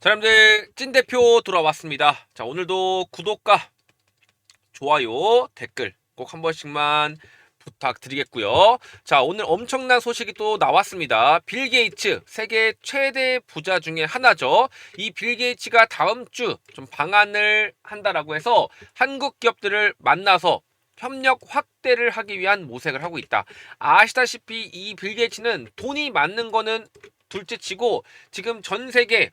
자, 여러분들 찐대표 돌아왔습니다. 자, 오늘도 구독과 좋아요, 댓글 꼭 한 번씩만 부탁드리겠고요. 자, 오늘 엄청난 소식이 또 나왔습니다. 빌 게이츠, 세계 최대 부자 중에 하나죠. 이 빌 게이츠가 다음 주 좀 방한을 한다라고 해서 한국 기업들을 만나서 협력 확대를 하기 위한 모색을 하고 있다. 아시다시피 이 빌 게이츠는 돈이 많는 거는 둘째 치고 지금 전 세계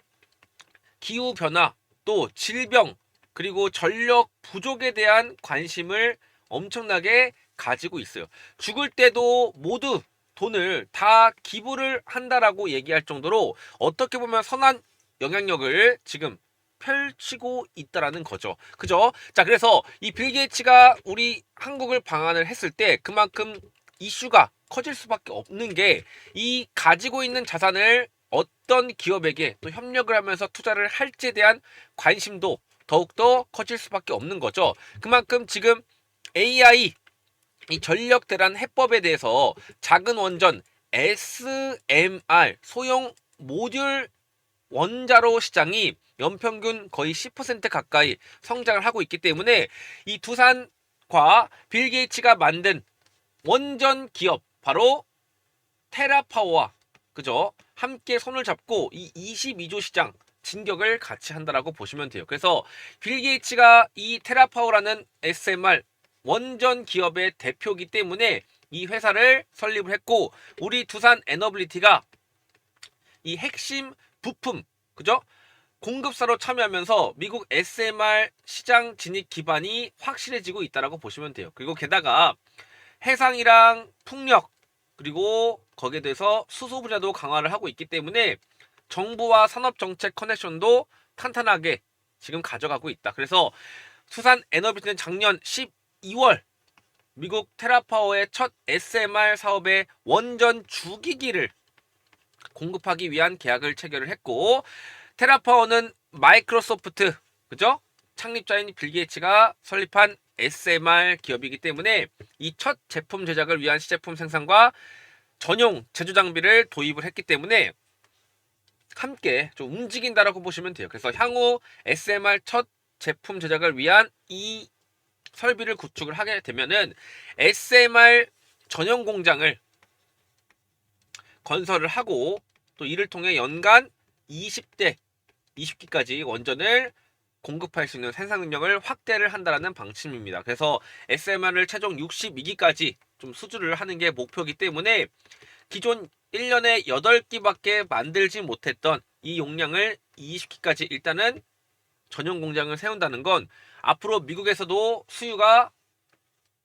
기후 변화 또 질병 그리고 전력 부족에 대한 관심을 엄청나게 가지고 있어요. 죽을 때도 모두 돈을 다 기부를 한다라고 얘기할 정도로 어떻게 보면 선한 영향력을 지금 펼치고 있다라는 거죠. 그죠? 자, 그래서 이 빌 게이츠가 우리 한국을 방한을 했을 때 그만큼 이슈가 커질 수밖에 없는 게 이 가지고 있는 자산을 어떤 기업에게 또 협력을 하면서 투자를 할지에 대한 관심도 더욱더 커질 수밖에 없는 거죠. 그만큼 지금 AI 이 전력 대란 해법에 대해서 작은 원전 SMR 소형 모듈 원자로 시장이 연평균 거의 10% 가까이 성장을 하고 있기 때문에 이 두산과 빌 게이츠가 만든 원전 기업 바로 테라파워와 그죠? 함께 손을 잡고 이 22조 시장 진격을 같이 한다라고 보시면 돼요. 그래서 빌 게이츠가 이 테라파워라는 SMR 원전 기업의 대표이기 때문에 이 회사를 설립을 했고 우리 두산 에너빌리티가 이 핵심 부품 그죠? 공급사로 참여하면서 미국 SMR 시장 진입 기반이 확실해지고 있다라고 보시면 돼요. 그리고 게다가 해상이랑 풍력 그리고 거기에 대해서 수소 분야도 강화를 하고 있기 때문에 정부와 산업 정책 커넥션도 탄탄하게 지금 가져가고 있다. 그래서 수산 에너비티는 작년 12월 미국 테라파워의 첫 SMR 사업의 원전 주기기를 공급하기 위한 계약을 체결을 했고 테라파워는 마이크로소프트 그죠? 창립자인 빌 게이츠가 설립한 SMR 기업이기 때문에 이 첫 제품 제작을 위한 시제품 생산과 전용 제조 장비를 도입을 했기 때문에 함께 좀 움직인다라고 보시면 돼요. 그래서 향후 SMR 첫 제품 제작을 위한 이 설비를 구축을 하게 되면은 SMR 전용 공장을 건설을 하고 또 이를 통해 연간 20대 20기까지 원전을 공급할 수 있는 생산 능력을 확대를 한다라는 방침입니다. 그래서 SMR을 최종 62기까지 좀 수주를 하는 게 목표이기 때문에 기존 1년에 8기밖에 만들지 못했던 이 용량을 20기까지 일단은 전용 공장을 세운다는 건 앞으로 미국에서도 수요가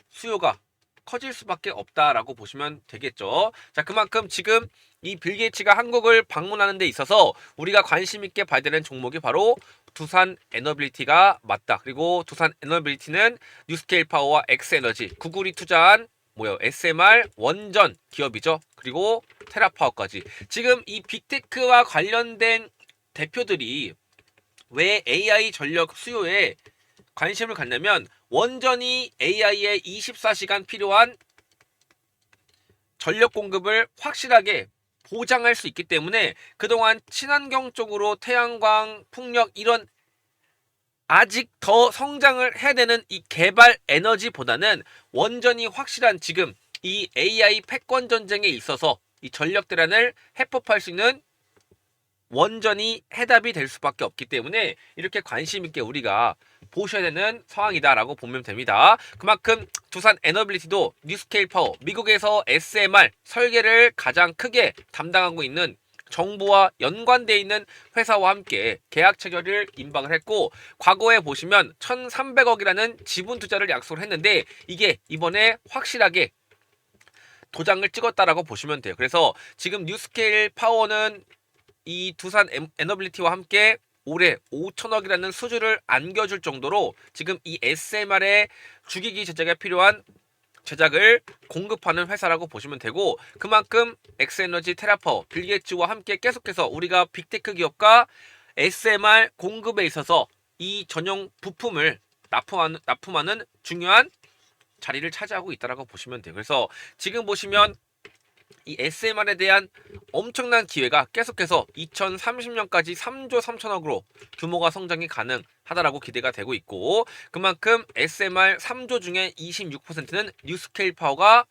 수요가 커질 수밖에 없다라고 보시면 되겠죠. 자, 그만큼 지금 이 빌 게이츠가 한국을 방문하는 데 있어서 우리가 관심 있게 봐야 되는 종목이 바로 두산 에너빌리티가 맞다. 그리고 두산 에너빌리티는 뉴스케일 파워와 엑스에너지, 구글이 투자한 뭐요? SMR 원전 기업이죠. 그리고 테라파워까지. 지금 이 빅테크와 관련된 대표들이 왜 AI 전력 수요에 관심을 갖냐면 원전이 AI에 24시간 필요한 전력 공급을 확실하게 보장할 수 있기 때문에 그동안 친환경 쪽으로 태양광, 풍력 이런 아직 더 성장을 해야 되는 이 개발 에너지보다는 원전이 확실한 지금 이 AI 패권 전쟁에 있어서 이 전력 대란을 해법할 수 있는 원전이 해답이 될 수밖에 없기 때문에 이렇게 관심 있게 우리가 보셔야 되는 상황이다라고 보면 됩니다. 그만큼 두산 에너빌리티도 뉴스케일 파워 미국에서 SMR 설계를 가장 크게 담당하고 있는 정부와 연관돼 있는 회사와 함께 계약 체결을 임박을 했고 과거에 보시면 1,300억이라는 지분 투자를 약속을 했는데 이게 이번에 확실하게 도장을 찍었다라고 보시면 돼요. 그래서 지금 뉴스케일 파워는 이 두산 에너빌리티와 함께 올해 5천억이라는 수주를 안겨줄 정도로 지금 이 SMR의 주기기 제작에 필요한 제작을 공급하는 회사라고 보시면 되고 그만큼 엑스에너지 테라퍼 빌게츠와 함께 계속해서 우리가 빅테크 기업과 SMR 공급에 있어서 이 전용 부품을 납품하는, 납품하는 중요한 자리를 차지하고 있다라고 보시면 돼요. 그래서 지금 보시면 이 SMR에 대한 엄청난 기회가 계속해서 2030년까지 3조 3천억으로 규모가 성장이 가능하다라고 기대가 되고 있고 그만큼 SMR 3조 중에 26%는 뉴스케일 파워가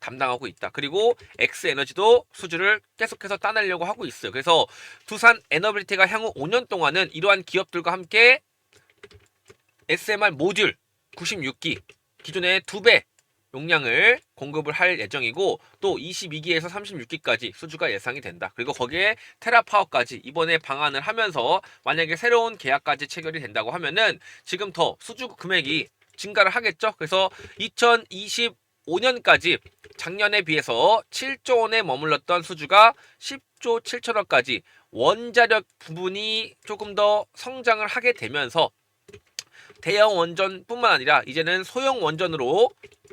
담당하고 있다. 그리고 엑스에너지도 수주를 계속해서 따내려고 하고 있어요. 그래서 두산 에너빌리티가 향후 5년 동안은 이러한 기업들과 함께 SMR 모듈 96기 기존의 2배 용량을 공급을 할 예정이고 또 22기에서 36기까지 수주가 예상이 된다. 그리고 거기에 테라파워까지 이번에 방안을 하면서 만약에 새로운 계약까지 체결이 된다고 하면은 지금 더 수주 금액이 증가를 하겠죠. 그래서 2025년까지 작년에 비해서 7조 원에 머물렀던 수주가 10조 7천억까지 원자력 부분이 조금 더 성장을 하게 되면서 대형 원전뿐만 아니라 이제는 소형 원전으로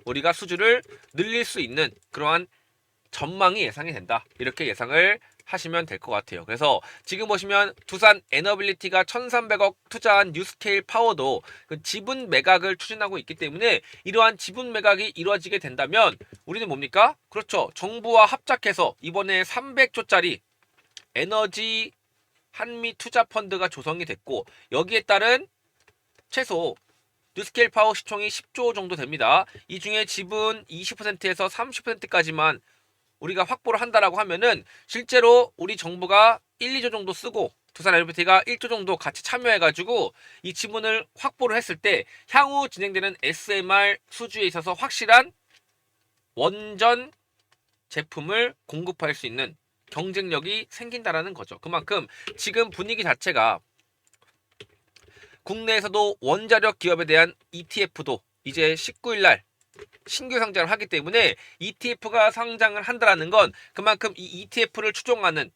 우리가 수주를 늘릴 수 있는 그러한 전망이 예상이 된다. 이렇게 예상을 하시면 될 것 같아요. 그래서 지금 보시면 두산 에너빌리티가 1,300억 투자한 뉴스케일 파워도 그 지분 매각을 추진하고 있기 때문에 이러한 지분 매각이 이루어지게 된다면 우리는 뭡니까? 그렇죠. 정부와 합작해서 이번에 300조짜리 에너지 한미 투자 펀드가 조성이 됐고 여기에 따른 최소 뉴스케일 파워 시총이 10조 정도 됩니다. 이 중에 지분 20%에서 30%까지만 우리가 확보를 한다라고 하면은 실제로 우리 정부가 1, 2조 정도 쓰고 두산 LBT가 1조 정도 같이 참여해가지고 이 지분을 확보를 했을 때 향후 진행되는 SMR 수주에 있어서 확실한 원전 제품을 공급할 수 있는 경쟁력이 생긴다라는 거죠. 그만큼 지금 분위기 자체가 국내에서도 원자력 기업에 대한 ETF도 이제 19일 날 신규 상장을 하기 때문에 ETF가 상장을 한다라는 건 그만큼 이 ETF를 추종하는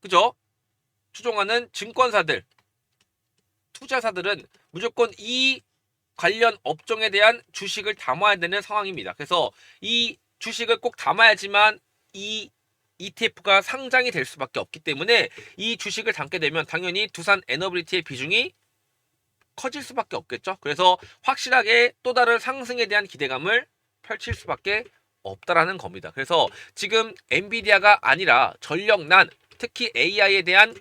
그죠? 추종하는 증권사들 투자사들은 무조건 이 관련 업종에 대한 주식을 담아야 되는 상황입니다. 그래서 이 주식을 꼭 담아야지만 이 ETF가 상장이 될 수밖에 없기 때문에 이 주식을 담게 되면 당연히 두산 에너빌리티의 비중이 커질 수밖에 없겠죠. 그래서 확실하게 또 다른 상승에 대한 기대감을 펼칠 수밖에 없다라는 겁니다. 그래서 지금 엔비디아가 아니라 전력난 특히 AI에 대한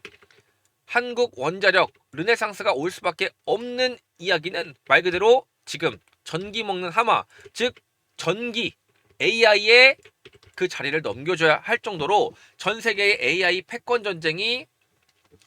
한국 원자력 르네상스가 올 수밖에 없는 이야기는 말 그대로 지금 전기 먹는 하마 즉 전기 AI의 그 자리를 넘겨줘야 할 정도로 전 세계의 AI 패권 전쟁이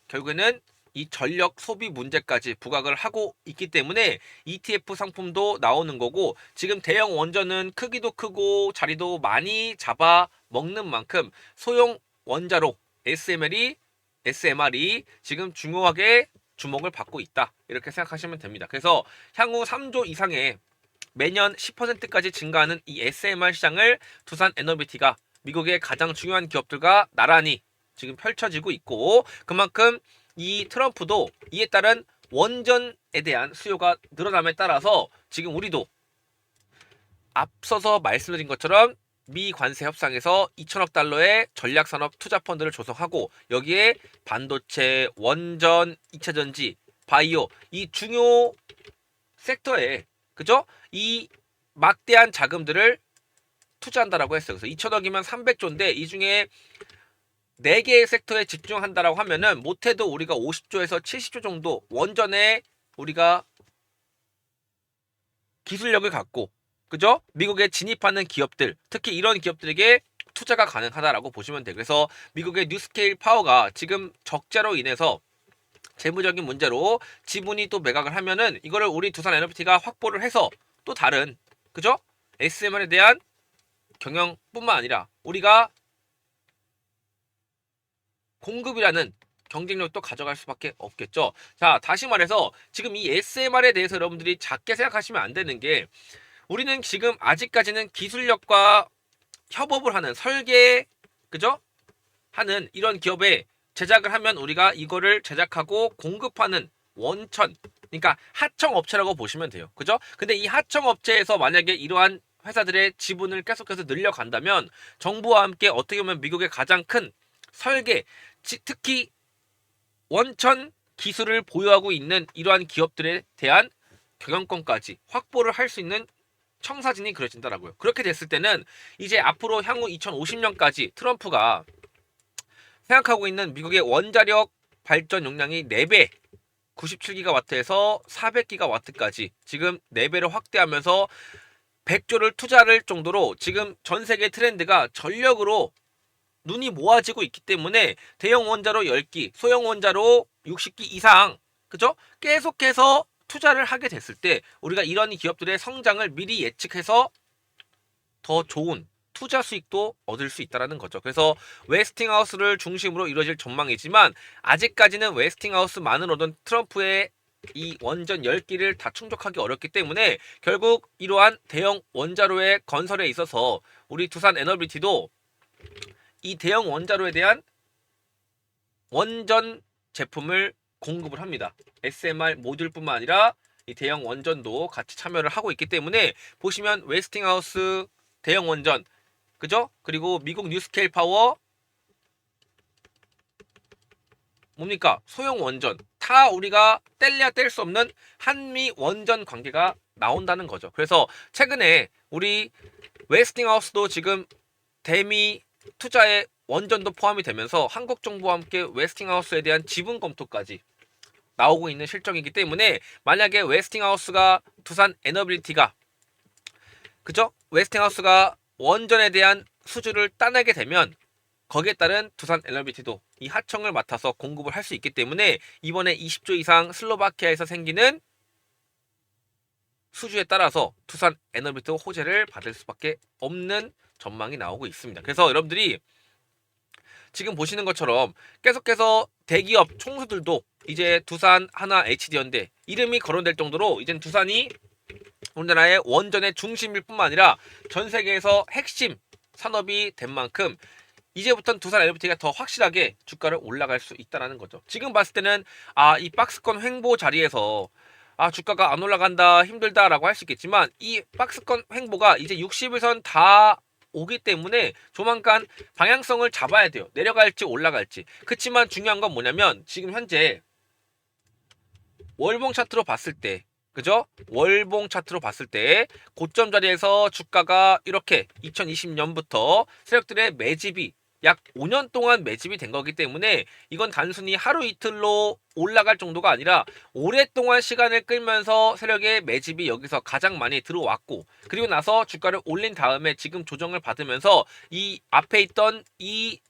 결국에는 이 전력 소비 문제까지 부각을 하고 있기 때문에 ETF 상품도 나오는 거고 지금 대형 원전은 크기도 크고 자리도 많이 잡아 먹는 만큼 소형 원자로 SMR이 SMR이 지금 중요하게 주목을 받고 있다. 이렇게 생각하시면 됩니다. 그래서 향후 3조 이상의 매년 10%까지 증가하는 이 SMR 시장을 두산 에너비티가 미국의 가장 중요한 기업들과 나란히 지금 펼쳐지고 있고 그만큼 이 트럼프도 이에 따른 원전에 대한 수요가 늘어남에 따라서 지금 우리도 앞서서 말씀드린 것처럼 미 관세 협상에서 2천억 달러의 전략산업 투자 펀드를 조성하고 여기에 반도체, 원전, 2차 전지, 바이오 이 중요 섹터에 그죠? 이 막대한 자금들을 투자한다라고 했어요. 그래서 2천억이면 300조인데 이 중에 4개의 섹터에 집중한다라고 하면은 못해도 우리가 50조에서 70조 정도 원전에 우리가 기술력을 갖고 그죠? 미국에 진입하는 기업들 특히 이런 기업들에게 투자가 가능하다라고 보시면 돼요. 그래서 미국의 뉴스케일 파워가 지금 적자로 인해서 재무적인 문제로 지분이 또 매각을 하면은 이거를 우리 두산 에너비티가 확보를 해서 또 다른 그죠? SMR에 대한 경영뿐만 아니라 우리가 공급이라는 경쟁력도 가져갈 수밖에 없겠죠. 자, 다시 말해서 지금 이 SMR에 대해서 여러분들이 작게 생각하시면 안 되는 게 우리는 지금 아직까지는 기술력과 협업을 하는 설계 그죠? 하는 이런 기업에 제작을 하면 우리가 이거를 제작하고 공급하는 원천 그러니까 하청 업체라고 보시면 돼요. 그죠? 근데 이 하청 업체에서 만약에 이러한 회사들의 지분을 계속해서 늘려간다면 정부와 함께 어떻게 보면 미국의 가장 큰 설계 특히 원천 기술을 보유하고 있는 이러한 기업들에 대한 경영권까지 확보를 할 수 있는 청사진이 그려진다라고요. 그렇게 됐을 때는 이제 앞으로 향후 2050년까지 트럼프가 생각하고 있는 미국의 원자력 발전 용량이 4배 97기가와트에서 400기가와트까지 지금 4배를 확대하면서 100조를 투자할 정도로 지금 전 세계 트렌드가 전력으로 눈이 모아지고 있기 때문에 대형 원자로 10기, 소형 원자로 60기 이상 그죠? 계속해서 투자를 하게 됐을 때 우리가 이런 기업들의 성장을 미리 예측해서 더 좋은 투자 수익도 얻을 수 있다라는 거죠. 그래서 웨스팅하우스를 중심으로 이루어질 전망이지만 아직까지는 웨스팅하우스만으로는 트럼프의 이 원전 10기를 다 충족하기 어렵기 때문에 결국 이러한 대형 원자로의 건설에 있어서 우리 두산 에너비티도 이 대형 원자로에 대한 원전 제품을 공급을 합니다. SMR 모듈뿐만 아니라 이 대형 원전도 같이 참여를 하고 있기 때문에 보시면 웨스팅하우스 대형 원전 그죠? 그리고 미국 뉴스케일 파워 뭡니까? 소형 원전 다 우리가 뗄래야 뗄 수 없는 한미 원전 관계가 나온다는 거죠. 그래서 최근에 우리 웨스팅하우스도 지금 대미 투자에 원전도 포함이 되면서 한국 정부와 함께 웨스팅하우스에 대한 지분 검토까지 나오고 있는 실정이기 때문에 만약에 웨스팅하우스가 두산 에너빌리티가 그죠? 웨스팅하우스가 원전에 대한 수주를 따내게 되면 거기에 따른 두산 에너빌리티도 이 하청을 맡아서 공급을 할 수 있기 때문에 이번에 20조 이상 슬로바키아에서 생기는 수주에 따라서 두산 에너빌리티 호재를 받을 수밖에 없는 전망이 나오고 있습니다. 그래서 여러분들이 지금 보시는 것처럼 계속해서 대기업 총수들도 이제 두산 하나 HD연대 이름이 거론될 정도로 이젠 두산이 우리나라의 원전의 중심일 뿐만 아니라 전 세계에서 핵심 산업이 된 만큼 이제부터는 두산 LPT가 더 확실하게 주가를 올라갈 수 있다라는 거죠. 지금 봤을 때는 아 이 박스권 횡보 자리에서 아 주가가 안 올라간다 힘들다라고 할 수 있겠지만 이 박스권 횡보가 이제 60일선 다 오기 때문에 조만간 방향성을 잡아야 돼요. 내려갈지 올라갈지. 그렇지만 중요한 건 뭐냐면 지금 현재 월봉 차트로 봤을 때 그죠? 월봉 차트로 봤을 때 고점 자리에서 주가가 이렇게 2020년부터 세력들의 매집이 약 5년 동안 매집이 된 거기 때문에 이건 단순히 하루 이틀로 올라갈 정도가 아니라 오랫동안 시간을 끌면서 세력의 매집이 여기서 가장 많이 들어왔고 그리고 나서 주가를 올린 다음에 지금 조정을 받으면서 이 앞에 있던 이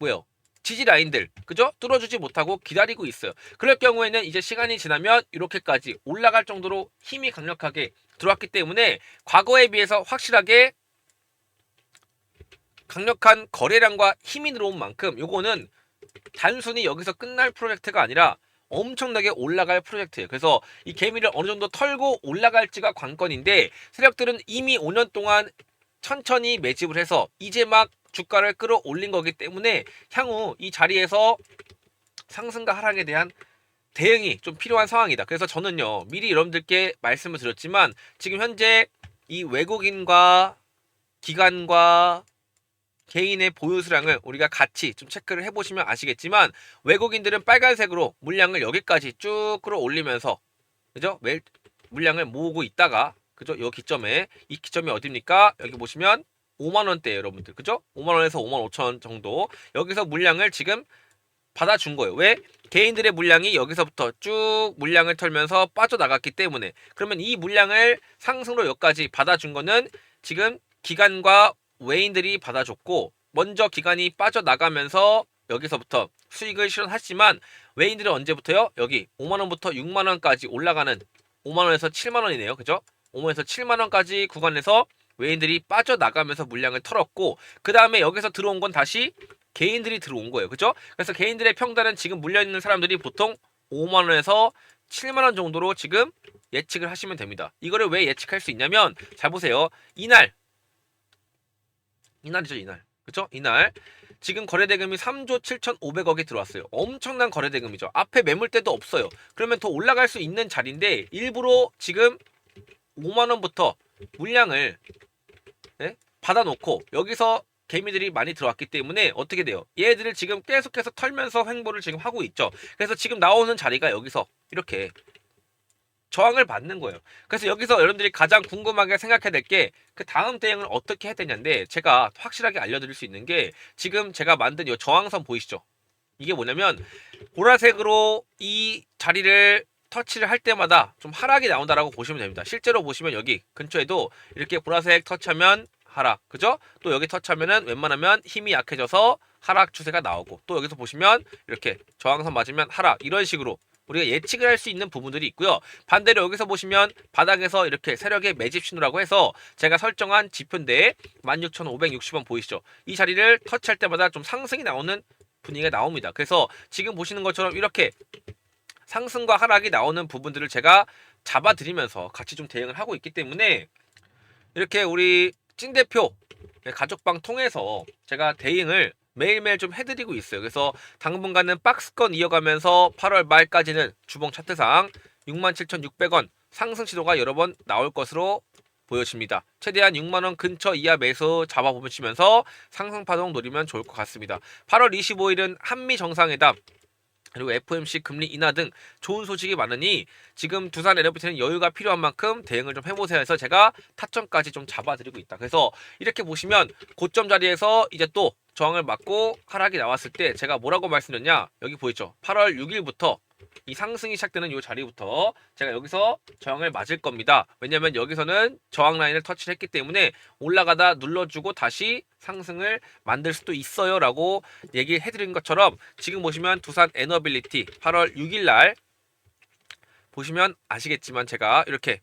뭐요? 지지 라인들 그죠? 뚫어주지 못하고 기다리고 있어요. 그럴 경우에는 이제 시간이 지나면 이렇게까지 올라갈 정도로 힘이 강력하게 들어왔기 때문에 과거에 비해서 확실하게 강력한 거래량과 힘이 들어온 만큼 요거는 단순히 여기서 끝날 프로젝트가 아니라 엄청나게 올라갈 프로젝트예요. 그래서 이 개미를 어느 정도 털고 올라갈지가 관건인데 세력들은 이미 5년 동안 천천히 매집을 해서 이제 막 주가를 끌어올린 거기 때문에 향후 이 자리에서 상승과 하락에 대한 대응이 좀 필요한 상황이다. 그래서 저는요 미리 여러분들께 말씀을 드렸지만 지금 현재 이 외국인과 기관과 개인의 보유 수량을 우리가 같이 좀 체크를 해보시면 아시겠지만 외국인들은 빨간색으로 물량을 여기까지 쭉 끌어올리면서 그죠? 매, 물량을 모으고 있다가 그죠? 요 기점에 이 기점이 어딥니까? 여기 보시면 5만 원대 여러분들 그죠? 5만 원에서 5만 5천 원 정도 여기서 물량을 지금 받아준 거예요. 왜? 개인들의 물량이 여기서부터 쭉 물량을 털면서 빠져나갔기 때문에 그러면 이 물량을 상승으로 여기까지 받아준 거는 지금 기관과 외인들이 받아줬고 먼저 기관이 빠져나가면서 여기서부터 수익을 실현하지만 외인들은 언제부터요? 여기 5만원부터 6만원까지 올라가는 5만원에서 7만원이네요. 그죠? 5만원에서 7만원까지 구간에서 외인들이 빠져나가면서 물량을 털었고 그 다음에 여기서 들어온 건 다시 개인들이 들어온 거예요. 그죠? 그래서 개인들의 평단은 지금 물려있는 사람들이 보통 5만원에서 7만원 정도로 지금 예측을 하시면 됩니다. 이거를 왜 예측할 수 있냐면 잘 보세요. 이날 이날이죠 이날 그쵸 이날 지금 거래대금이 3조 7,500억이 들어왔어요 엄청난 거래대금이죠 앞에 매물대도 없어요 그러면 더 올라갈 수 있는 자리인데 일부러 지금 5만원부터 물량을 네? 받아놓고 여기서 개미들이 많이 들어왔기 때문에 어떻게 돼요 얘들을 지금 계속해서 털면서 횡보를 지금 하고 있죠 그래서 지금 나오는 자리가 여기서 이렇게 저항을 받는 거예요. 그래서 여기서 여러분들이 가장 궁금하게 생각해야 될 게 그 다음 대응을 어떻게 해야 되냐인데 제가 확실하게 알려드릴 수 있는 게 지금 제가 만든 이 저항선 보이시죠? 이게 뭐냐면 보라색으로 이 자리를 터치를 할 때마다 좀 하락이 나온다라고 보시면 됩니다. 실제로 보시면 여기 근처에도 이렇게 보라색 터치하면 하락, 그죠? 또 여기 터치하면은 웬만하면 힘이 약해져서 하락 추세가 나오고 또 여기서 보시면 이렇게 저항선 맞으면 하락 이런 식으로 우리가 예측을 할 수 있는 부분들이 있고요. 반대로 여기서 보시면 바닥에서 이렇게 세력의 매집 신호라고 해서 제가 설정한 지표인데 16,560원 보이시죠? 이 자리를 터치할 때마다 좀 상승이 나오는 분위기가 나옵니다. 그래서 지금 보시는 것처럼 이렇게 상승과 하락이 나오는 부분들을 제가 잡아드리면서 같이 좀 대응을 하고 있기 때문에 이렇게 우리 찐 대표 가족방 통해서 제가 대응을 매일매일 좀 해드리고 있어요. 그래서 당분간은 박스권 이어가면서 8월 말까지는 주봉 차트상 67,600원 상승 시도가 여러 번 나올 것으로 보여집니다. 최대한 6만원 근처 이하 매수 잡아보시면서 상승 파동 노리면 좋을 것 같습니다. 8월 25일은 한미 정상회담 그리고 FOMC 금리 인하 등 좋은 소식이 많으니 지금 두산 에너비트는 여유가 필요한 만큼 대응을 좀 해보세요 해서 제가 타점까지 좀 잡아드리고 있다. 그래서 이렇게 보시면 고점 자리에서 이제 또 저항을 맞고 하락이 나왔을 때 제가 뭐라고 말씀드렸냐 여기 보이죠 8월 6일부터 이 상승이 시작되는 이 자리부터 제가 여기서 저항을 맞을 겁니다. 왜냐면 여기서는 저항 라인을 터치를 했기 때문에 올라가다 눌러주고 다시 상승을 만들 수도 있어요 라고 얘기를 해드린 것처럼 지금 보시면 두산 에너빌리티 8월 6일 날 보시면 아시겠지만 제가 이렇게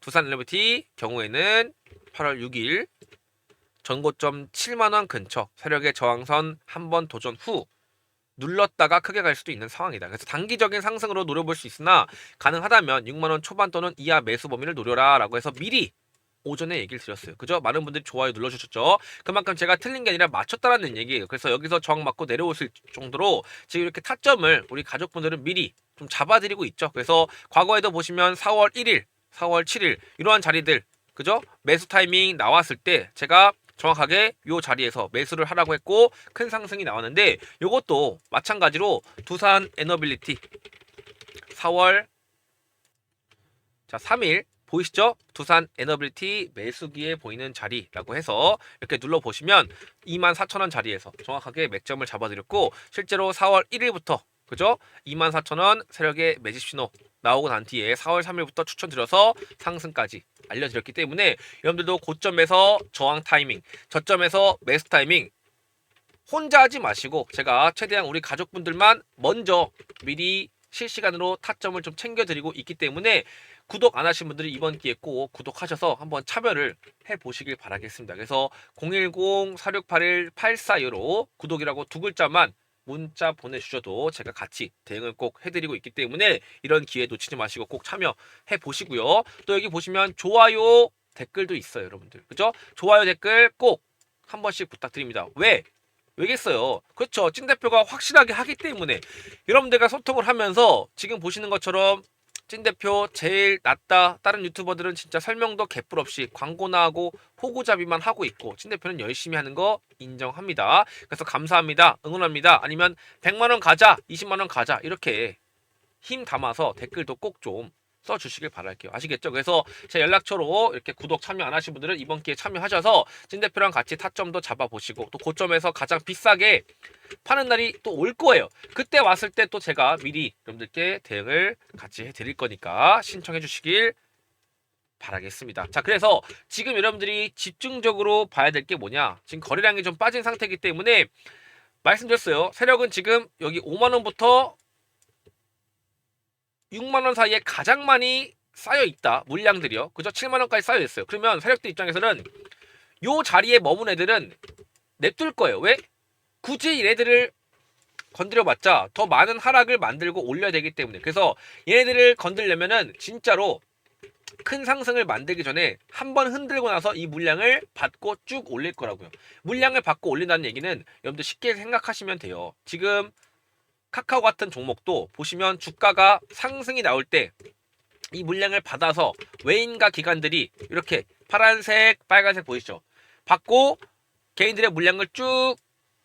두산 에너빌리티 경우에는 8월 6일 전고점 7만원 근처 세력의 저항선 한 번 도전 후 눌렀다가 크게 갈 수도 있는 상황이다. 그래서 단기적인 상승으로 노려볼 수 있으나 가능하다면 6만 원 초반 또는 이하 매수 범위를 노려라 라고 해서 미리 오전에 얘기를 드렸어요. 그죠? 많은 분들이 좋아요 눌러주셨죠? 그만큼 제가 틀린 게 아니라 맞췄다라는 얘기예요. 그래서 여기서 저항 맞고 내려오실 정도로 지금 이렇게 타점을 우리 가족분들은 미리 좀 잡아드리고 있죠. 그래서 과거에도 보시면 4월 1일, 4월 7일 이러한 자리들 그죠? 매수 타이밍 나왔을 때 제가 정확하게 이 자리에서 매수를 하라고 했고 큰 상승이 나왔는데 이것도 마찬가지로 두산 에너빌리티 4월 자 3일 보이시죠? 두산 에너빌리티 매수기에 보이는 자리라고 해서 이렇게 눌러보시면 24,000원 자리에서 정확하게 맥점을 잡아드렸고 실제로 4월 1일부터 그죠? 24,000원 세력의 매집 신호 나오고 난 뒤에 4월 3일부터 추천드려서 상승까지 알려드렸기 때문에 여러분들도 고점에서 저항 타이밍, 저점에서 매수 타이밍 혼자 하지 마시고 제가 최대한 우리 가족분들만 먼저 미리 실시간으로 타점을 좀 챙겨드리고 있기 때문에 구독 안 하신 분들이 이번 기회에 꼭 구독하셔서 한번 참여를 해 보시길 바라겠습니다. 그래서 010-4681-8425로 구독이라고 두 글자만 문자 보내주셔도 제가 같이 대응을 꼭 해드리고 있기 때문에 이런 기회 놓치지 마시고 꼭 참여해 보시고요. 또 여기 보시면 좋아요 댓글도 있어요, 여러분들. 그죠? 좋아요 댓글 꼭 한 번씩 부탁드립니다. 왜? 왜겠어요? 그렇죠. 찐 대표가 확실하게 하기 때문에 여러분들과 소통을 하면서 지금 보시는 것처럼 찐 대표 제일 낫다. 다른 유튜버들은 진짜 설명도 개뿔 없이 광고나 하고 호구잡이만 하고 있고 찐 대표는 열심히 하는 거 인정합니다. 그래서 감사합니다. 응원합니다. 아니면 100만 원 가자, 20만 원 가자 이렇게 힘 담아서 댓글도 꼭 좀 써주시길 바랄게요. 아시겠죠? 그래서 제 연락처로 이렇게 구독 참여 안 하신 분들은 이번 기회에 참여하셔서 찐 대표랑 같이 타점도 잡아보시고 또 고점에서 가장 비싸게 파는 날이 또 올 거예요. 그때 왔을 때 또 제가 미리 여러분들께 대응을 같이 해드릴 거니까 신청해 주시길 바라겠습니다. 자, 그래서 지금 여러분들이 집중적으로 봐야 될 게 뭐냐? 지금 거래량이 좀 빠진 상태이기 때문에 말씀드렸어요. 세력은 지금 여기 5만 원부터 6만 원 사이에 가장 많이 쌓여 있다. 물량들이요. 그죠? 7만 원까지 쌓여 있어요. 그러면 세력들 입장에서는 요 자리에 머문 애들은 냅둘 거예요. 왜? 굳이 얘네들을 건드려봤자 더 많은 하락을 만들고 올려야 되기 때문에 그래서 얘네들을 건들려면은 진짜로 큰 상승을 만들기 전에 한 번 흔들고 나서 이 물량을 받고 쭉 올릴 거라고요. 물량을 받고 올린다는 얘기는 여러분들 쉽게 생각하시면 돼요. 지금 카카오 같은 종목도 보시면 주가가 상승이 나올 때 이 물량을 받아서 외인과 기관들이 이렇게 파란색, 빨간색 보이시죠? 받고 개인들의 물량을 쭉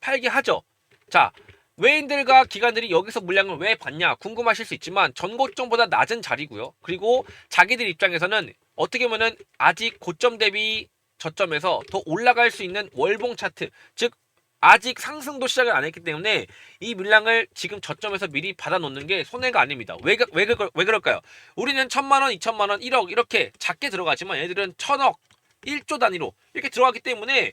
팔게 하죠. 자, 외인들과 기관들이 여기서 물량을 왜 받냐 궁금하실 수 있지만 전고점보다 낮은 자리고요. 그리고 자기들 입장에서는 어떻게 보면은 아직 고점 대비 저점에서 더 올라갈 수 있는 월봉 차트, 즉 아직 상승도 시작을 안 했기 때문에 이 물량을 지금 저점에서 미리 받아놓는 게 손해가 아닙니다. 왜, 그- 왜, 그- 왜 그럴까요? 우리는 천만 원, 이천만 원, 1억 이렇게 작게 들어가지만 얘들은 천억, 1조 단위로 이렇게 들어가기 때문에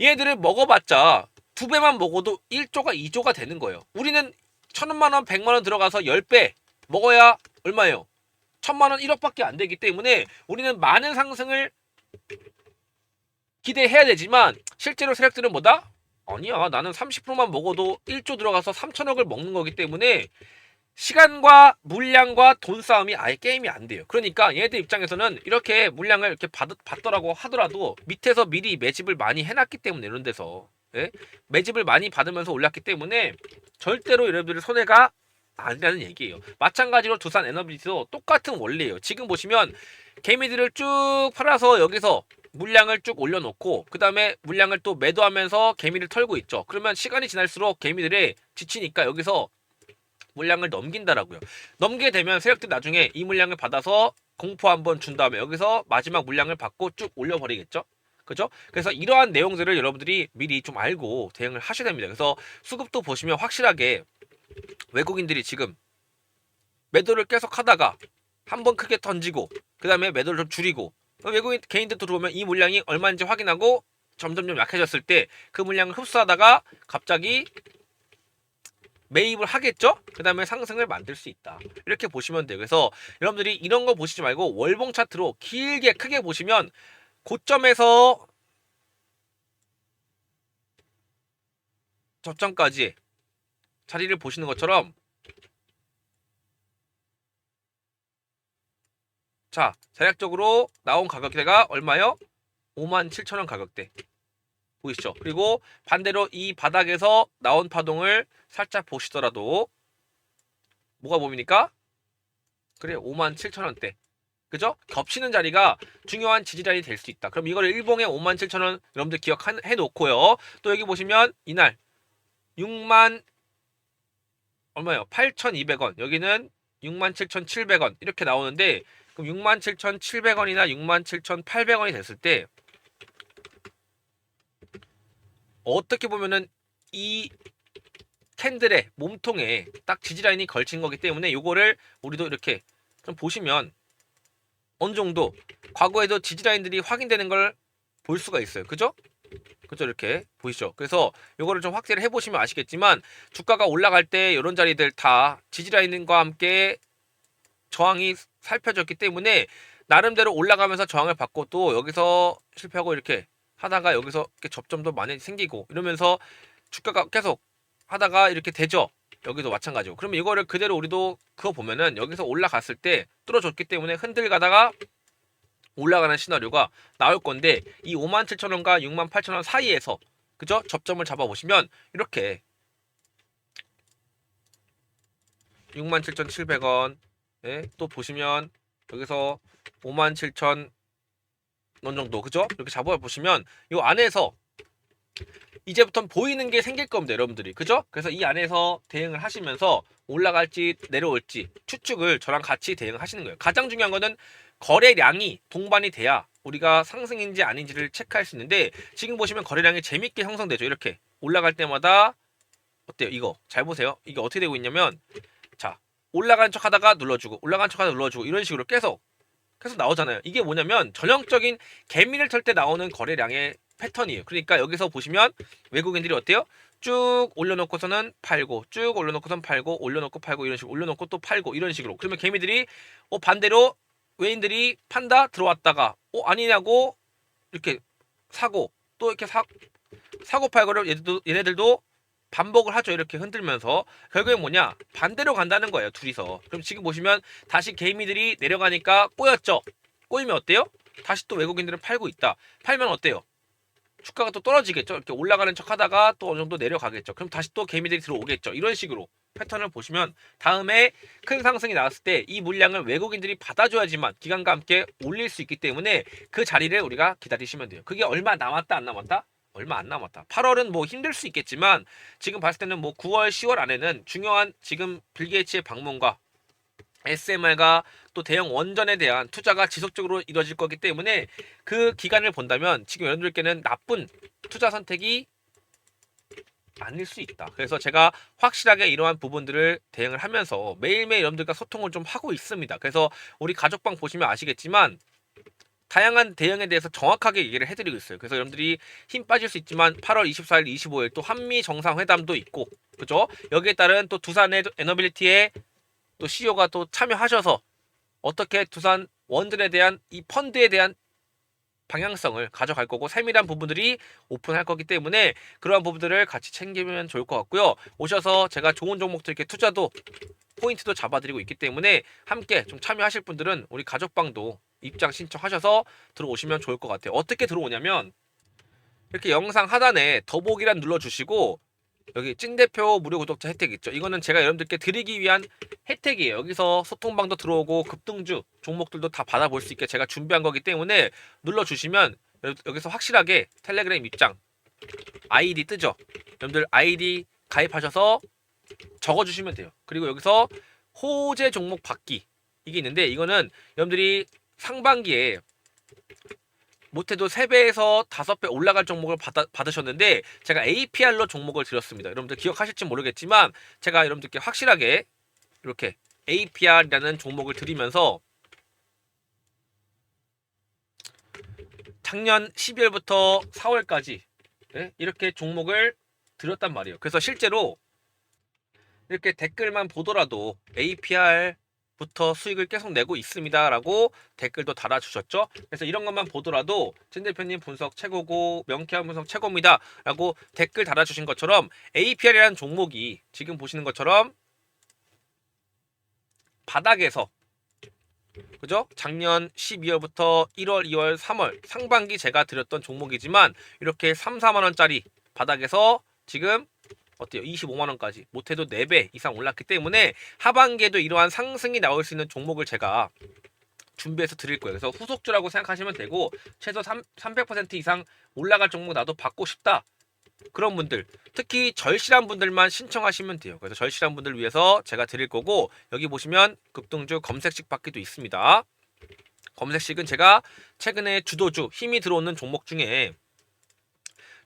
얘들을 먹어봤자 두 배만 먹어도 1조가 2조가 되는 거예요. 우리는 천만 원, 백만 원 들어가서 10배 먹어야 얼마예요? 천만 원, 1억밖에 안 되기 때문에 우리는 많은 상승을 기대해야 되지만 실제로 세력들은 뭐다? 아니야. 나는 30%만 먹어도 1조 들어가서 3천억을 먹는 거기 때문에 시간과 물량과 돈 싸움이 아예 게임이 안 돼요. 그러니까 얘네들 입장에서는 이렇게 물량을 이렇게 받, 받더라고 하더라도 밑에서 미리 매집을 많이 해놨기 때문에 이런 데서 예? 매집을 많이 받으면서 올랐기 때문에 절대로 여러분들의 손해가 아니라는 얘기예요. 마찬가지로 두산 에너비티도 똑같은 원리예요. 지금 보시면 개미들을 쭉 팔아서 여기서 물량을 쭉 올려놓고 그 다음에 물량을 또 매도하면서 개미를 털고 있죠. 그러면 시간이 지날수록 개미들의 지치니까 여기서 물량을 넘긴다라고요. 넘게 되면 세력들 나중에 이 물량을 받아서 공포 한번 준 다음에 여기서 마지막 물량을 받고 쭉 올려버리겠죠. 그죠? 그래서 이러한 내용들을 여러분들이 미리 좀 알고 대응을 하셔야 됩니다. 그래서 수급도 보시면 확실하게 외국인들이 지금 매도를 계속 하다가 한 번 크게 던지고 그 다음에 매도를 좀 줄이고 외국인 개인들 들어오면 이 물량이 얼마인지 확인하고 점점점 약해졌을 때 그 물량을 흡수하다가 갑자기 매입을 하겠죠? 그 다음에 상승을 만들 수 있다. 이렇게 보시면 돼요. 그래서 여러분들이 이런 거 보시지 말고 월봉 차트로 길게 크게 보시면 고점에서 저점까지 자리를 보시는 것처럼 자, 대략적으로 나온 가격대가 얼마요? 57,000원 가격대. 보이시죠? 그리고 반대로 이 바닥에서 나온 파동을 살짝 보시더라도 뭐가 보입니까? 그래 57,000원대. 그죠? 겹치는 자리가 중요한 지지라인이 될수 있다. 그럼 이거를 일봉에 57,000원 여러분들 기억해 놓고요. 또 여기 보시면 이날 6만 얼마요? 8,200원. 여기는 67,700원. 이렇게 나오는데 그럼 67,700원이나 67,800원이 됐을 때 어떻게 보면은 이 캔들의 몸통에 딱 지지라인이 걸친 거기 때문에 요거를 우리도 이렇게 좀 보시면 어느 정도 과거에도 지지라인들이 확인되는 걸 볼 수가 있어요. 그죠? 그죠? 이렇게 보이시죠? 그래서 요거를 좀 확대를 해보시면 아시겠지만 주가가 올라갈 때 이런 자리들 다 지지라인과 함께 저항이 살펴졌기 때문에 나름대로 올라가면서 저항을 받고 또 여기서 실패하고 이렇게 하다가 여기서 이렇게 접점도 많이 생기고 이러면서 주가가 계속 하다가 이렇게 되죠. 여기도 마찬가지고. 그러면 이거를 그대로 우리도 그거 보면은 여기서 올라갔을 때 뚫어줬기 때문에 흔들 가다가 올라가는 시나리오가 나올 건데 이 57,000원과 68,000원 사이에서 그죠? 접점을 잡아 보시면 이렇게 67,700원 예? 또 보시면 여기서 57,000원 정도 그죠? 이렇게 잡아 보시면 이 안에서 이제부터 보이는 게 생길 겁니다, 여러분들이. 그죠? 그래서 이 안에서 대응을 하시면서 올라갈지 내려올지 추측을 저랑 같이 대응하시는 거예요. 가장 중요한 거는 거래량이 동반이 돼야 우리가 상승인지 아닌지를 체크할 수 있는데 지금 보시면 거래량이 재밌게 형성되죠. 이렇게 올라갈 때마다 어때요? 이거 잘 보세요. 이게 어떻게 되고 있냐면 자 올라가는 척 하다가 눌러주고 올라가는 척 하다가 눌러주고 이런 식으로 계속 계속 나오잖아요. 이게 뭐냐면 전형적인 개미를 털 때 나오는 거래량의 패턴이에요. 그러니까 여기서 보시면 외국인들이 어때요? 쭉 올려놓고서는 팔고 쭉 올려놓고선 팔고 올려놓고 팔고 이런 식으로 올려놓고 또 팔고 이런 식으로 그러면 개미들이 어 반대로 외인들이 판다 들어왔다가 어 아니냐고 이렇게 사고 또 이렇게 사 사고 팔고를 얘들도 얘네들도 반복을 하죠 이렇게 흔들면서. 결국엔 뭐냐? 반대로 간다는 거예요 둘이서. 그럼 지금 보시면 다시 개미들이 내려가니까 꼬였죠? 꼬이면 어때요? 다시 또 외국인들은 팔고 있다. 팔면 어때요? 주가가 또 떨어지겠죠? 이렇게 올라가는 척 하다가 또 어느 정도 내려가겠죠? 그럼 다시 또 개미들이 들어오겠죠? 이런 식으로 패턴을 보시면 다음에 큰 상승이 나왔을 때 이 물량을 외국인들이 받아줘야지만 기간과 함께 올릴 수 있기 때문에 그 자리를 우리가 기다리시면 돼요. 그게 얼마 남았다 안 남았다? 얼마 안 남았다. 8월은 뭐 힘들 수 있겠지만 지금 봤을 때는 뭐 9월, 10월 안에는 중요한 지금 빌 게이츠의 방문과 SMR과 또 대형 원전에 대한 투자가 지속적으로 이루어질 거기 때문에 그 기간을 본다면 지금 여러분들께는 나쁜 투자 선택이 아닐 수 있다. 그래서 제가 확실하게 이러한 부분들을 대응을 하면서 매일매일 여러분들과 소통을 좀 하고 있습니다. 그래서 우리 가족방 보시면 아시겠지만 다양한 대응에 대해서 정확하게 얘기를 해드리고 있어요. 그래서 여러분들이 힘 빠질 수 있지만 8월 24일, 25일 또 한미 정상회담도 있고, 그죠? 여기에 따른 또 두산의 에너빌리티의 또 CEO가 또 참여하셔서 어떻게 두산 원들에 대한 이 펀드에 대한 방향성을 가져갈 거고 세밀한 부분들이 오픈할 거기 때문에 그러한 부분들을 같이 챙기면 좋을 것 같고요. 오셔서 제가 좋은 종목들 이렇게 투자도 포인트도 잡아드리고 있기 때문에 함께 좀 참여하실 분들은 우리 가족방도 입장 신청하셔서 들어오시면 좋을 것 같아요. 어떻게 들어오냐면 이렇게 영상 하단에 더보기란 눌러주시고 여기 찐대표 무료 구독자 혜택 있죠. 이거는 제가 여러분들께 드리기 위한 혜택이에요. 여기서 소통방도 들어오고 급등주 종목들도 다 받아볼 수 있게 제가 준비한 거기 때문에 눌러주시면 여- 여기서 확실하게 텔레그램 입장 아이디 뜨죠. 여러분들 아이디 가입하셔서 적어주시면 돼요. 그리고 여기서 호재 종목 받기 이게 있는데 이거는 여러분들이 상반기에 못해도 3배에서 5배 올라갈 종목을 받아, 받으셨는데 제가 APR로 종목을 드렸습니다. 여러분들 기억하실지 모르겠지만 제가 여러분들께 확실하게 이렇게 APR이라는 종목을 드리면서 작년 12월부터 4월까지 예? 이렇게 종목을 드렸단 말이에요. 그래서 실제로 이렇게 댓글만 보더라도 APR 부터 수익을 계속 내고 있습니다라고 댓글도 달아주셨죠. 그래서 이런 것만 보더라도 진 대표님 분석 최고고 명쾌한 분석 최고입니다라고 댓글 달아주신 것처럼 APR이라는 종목이 지금 보시는 것처럼 바닥에서 그죠? 작년 12월부터 1월, 2월, 3월 상반기 제가 드렸던 종목이지만 이렇게 3, 4만 원짜리 바닥에서 지금 어때요? 25만 원까지 못해도 4배 이상 올랐기 때문에 하반기에도 이러한 상승이 나올 수 있는 종목을 제가 준비해서 드릴 거예요. 그래서 후속주라고 생각하시면 되고 최소 3, 300% 이상 올라갈 종목 나도 받고 싶다. 그런 분들 특히 절실한 분들만 신청하시면 돼요. 그래서 절실한 분들 위해서 제가 드릴 거고 여기 보시면 급등주 검색식 받기도 있습니다. 검색식은 제가 최근에 주도주 힘이 들어오는 종목 중에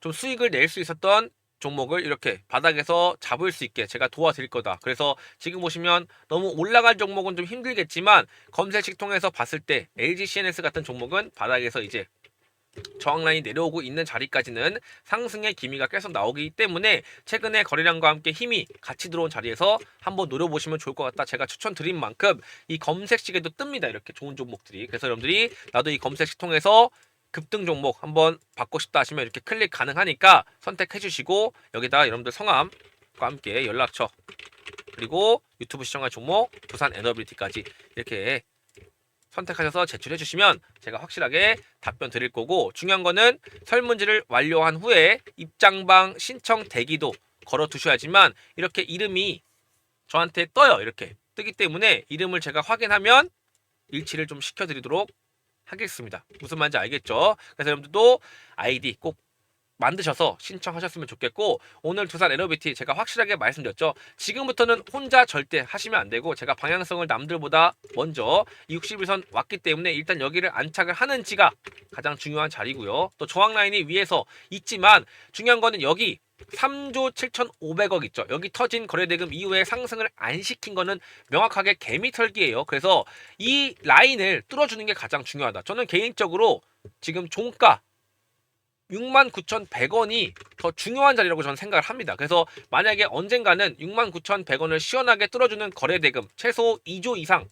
좀 수익을 낼 수 있었던 종목을 이렇게 바닥에서 잡을 수 있게 제가 도와드릴 거다. 그래서 지금 보시면 너무 올라갈 종목은 좀 힘들겠지만 검색식 통해서 봤을 때 LG CNS 같은 종목은 바닥에서 이제 저항 라인이 내려오고 있는 자리까지는 상승의 기미가 계속 나오기 때문에 최근에 거래량과 함께 힘이 같이 들어온 자리에서 한번 노려보시면 좋을 것 같다. 제가 추천드린 만큼 이 검색식에도 뜹니다. 이렇게 좋은 종목들이. 그래서 여러분들이 나도 이 검색식 통해서 급등 종목 한번 받고 싶다 하시면 이렇게 클릭 가능하니까 선택해 주시고 여기다 여러분들 성함과 함께 연락처 그리고 유튜브 시청할 종목 부산 에너빌리티까지 이렇게 선택하셔서 제출해 주시면 제가 확실하게 답변 드릴 거고 중요한 거는 설문지를 완료한 후에 입장방 신청 대기도 걸어 두셔야지만 이렇게 이름이 저한테 떠요 이렇게. 뜨기 때문에 이름을 제가 확인하면 일치를 좀 시켜드리도록 하겠습니다. 무슨 말인지 알겠죠? 그래서 여러분들도 아이디 꼭 만드셔서 신청하셨으면 좋겠고 오늘 두산 에너비티 제가 확실하게 말씀드렸죠. 지금부터는 혼자 절대 하시면 안 되고 제가 방향성을 남들보다 먼저 이 61선 왔기 때문에 일단 여기를 안착을 하는지가 가장 중요한 자리고요. 또 저항 라인이 위에서 있지만 중요한 거는 여기 3조 7,500억 있죠. 여기 터진 거래대금 이후에 상승을 안 시킨 거는 명확하게 개미털기예요. 그래서 이 라인을 뚫어주는 게 가장 중요하다. 저는 개인적으로 지금 종가 69,100원이 더 중요한 자리라고 저는 생각을 합니다. 그래서 만약에 언젠가는 69,100원을 시원하게 뚫어주는 거래 대금 최소 2조 이상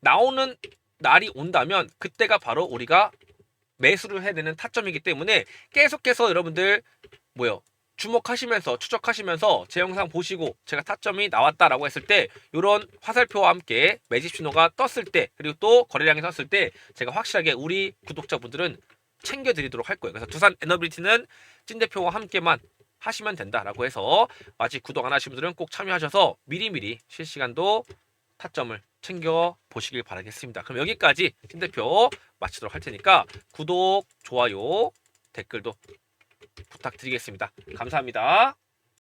나오는 날이 온다면 그때가 바로 우리가 매수를 해야 되는 타점이기 때문에 계속해서 여러분들 뭐요 주목하시면서 추적하시면서 제 영상 보시고 제가 타점이 나왔다라고 했을 때 이런 화살표와 함께 매집 신호가 떴을 때 그리고 또 거래량이 떴을 때 제가 확실하게 우리 구독자분들은 챙겨드리도록 할 거예요. 그래서 두산 에너빌리티는 찐 대표와 함께만 하시면 된다라고 해서 아직 구독 안 하신 분들은 꼭 참여하셔서 미리미리 실시간도 타점을 챙겨 보시길 바라겠습니다. 그럼 여기까지 찐 대표 마치도록 할 테니까 구독, 좋아요 댓글도 부탁드리겠습니다. 감사합니다.